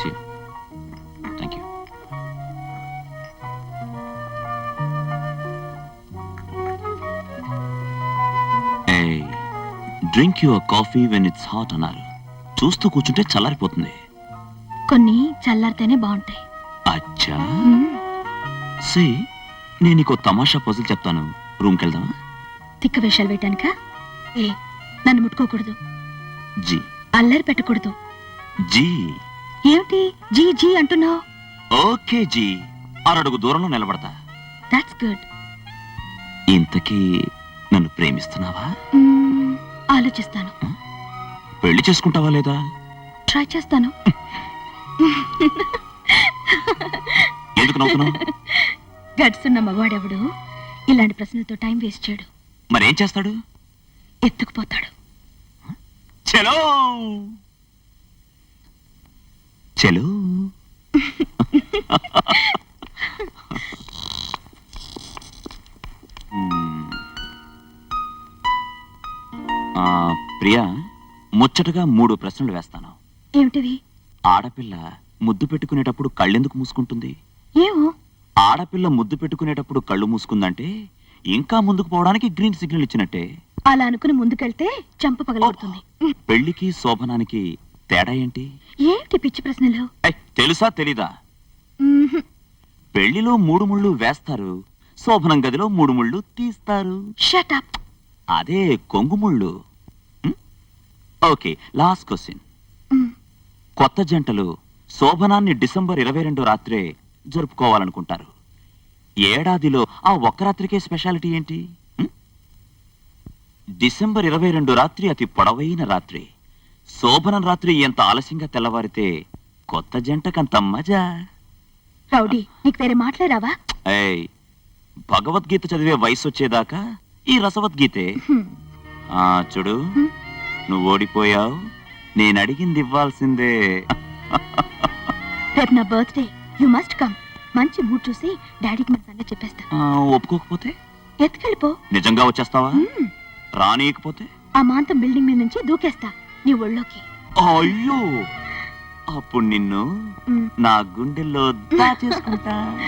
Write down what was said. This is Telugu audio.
that's it. Thank you. Hey, drink your coffee when it's hot అన్నారు చూస్తూ కూర్చుంటే చల్లారిపోతుంది. కొన్ని చల్లారితేనే బాగుంటాయి. అచ్చా. సే నేను నీకు తమాషా పజిల్ చెప్తాను. రూమ్కి వెళ్దామా? తిక్క విషయాలు వేయటానిక? ఏ నన్ను ముట్టుకోకూడదు. జీ. అల్లరి పెట్టకూడదు. జీ. ఏమిటి జీ జీ అంటున్నావు? ఓకే జీ. అరడుగు దూరంలో నిలబడతా. దాట్స్ గుడ్ ఇంతకీ నన్ను ప్రేమిస్తున్నావా? ఆలోచిస్తాను. పెళ్ళి చేసుకుంటావా లేదా? ట్రై చేస్తాను. ఎందుకు నవ్వుతున్నావు? గడుస్తున్న మగవాడెవడు ఇలాంటి ప్రశ్నలతో టైం వేస్ట్ చేయడు. మరేం చేస్తాడు? ఎత్తుకుపోతాడు. చలో! చలో. ప్రియా ముచ్చటగా మూడు ప్రశ్నలు వేస్తాను. ఏమిటివి ఆడపిల్ల ముద్దు పెట్టుకునేటప్పుడు కళ్ళెందుకు మూసుకుంటుంది? ఏమో. ఆడపిల్ల ముద్దు పెట్టుకునేటప్పుడు కళ్ళు మూసుకుందంటే ఇంకా ముందుకు పోవడానికి గ్రీన్ సిగ్నల్ ఇచ్చినట్టే. అలా అనుకుని ముందుకెళ్తే చంప పగలగొడుతుంది. పెళ్ళికి శోభనానికి తేడా ఏంటి ఏంటి పిచ్చి ప్రశ్నలు తెలుసా తెలీదా. పెళ్ళిలో మూడు ముళ్ళు వేస్తారు శోభనం గదిలో మూడు ముళ్ళు తీస్తారు. అదే కొంగు ముళ్ళు ఉం? Okay last question. కొత్త జంటలు శోభనాన్ని డిసెంబర్ ఇరవై రెండు రాత్రే జరుపుకోవాలనుకుంటారు ఏడాదిలో ఆ ఒక్క రాత్రికే స్పెషాలిటీ ఏంటి? డిసెంబర్ ఇరవై రెండు రాత్రి అతి పొడవైన రాత్రి శోభనం రాత్రి ఎంత ఆలస్యంగా తెల్లవారితే కొత్త జంటకంత మజా రౌడీ నీకు వేరే మాటలే రావా ఏయ్ భగవద్గీత చదివే వయసు వచ్చేదాకా ఈ రసవద్గీతే. ఆ చూడు. నువ్వు ఓడిపోయావు నేను అడిగింది ఇవ్వాల్సిందే. రేపు నా బర్త్డే యు మస్ట్ కమ్. మంచి మూడ్ చూసి డాడీకి మన సంగతి చెప్పేస్తా. ఆ, ఒప్పుకోకపోతే? ఎత్తుకెళ్ళిపో. నిజంగా వచ్చేస్తావా. రానీయకపోతే? ఆ మాంతం బిల్డింగ్ మీద నుంచి దూకేస్తా. నీ ఒళ్ళోకి. అయ్యో! అప్పుడు నిన్ను. నా గుండెల్లో దాచేసుకుంటా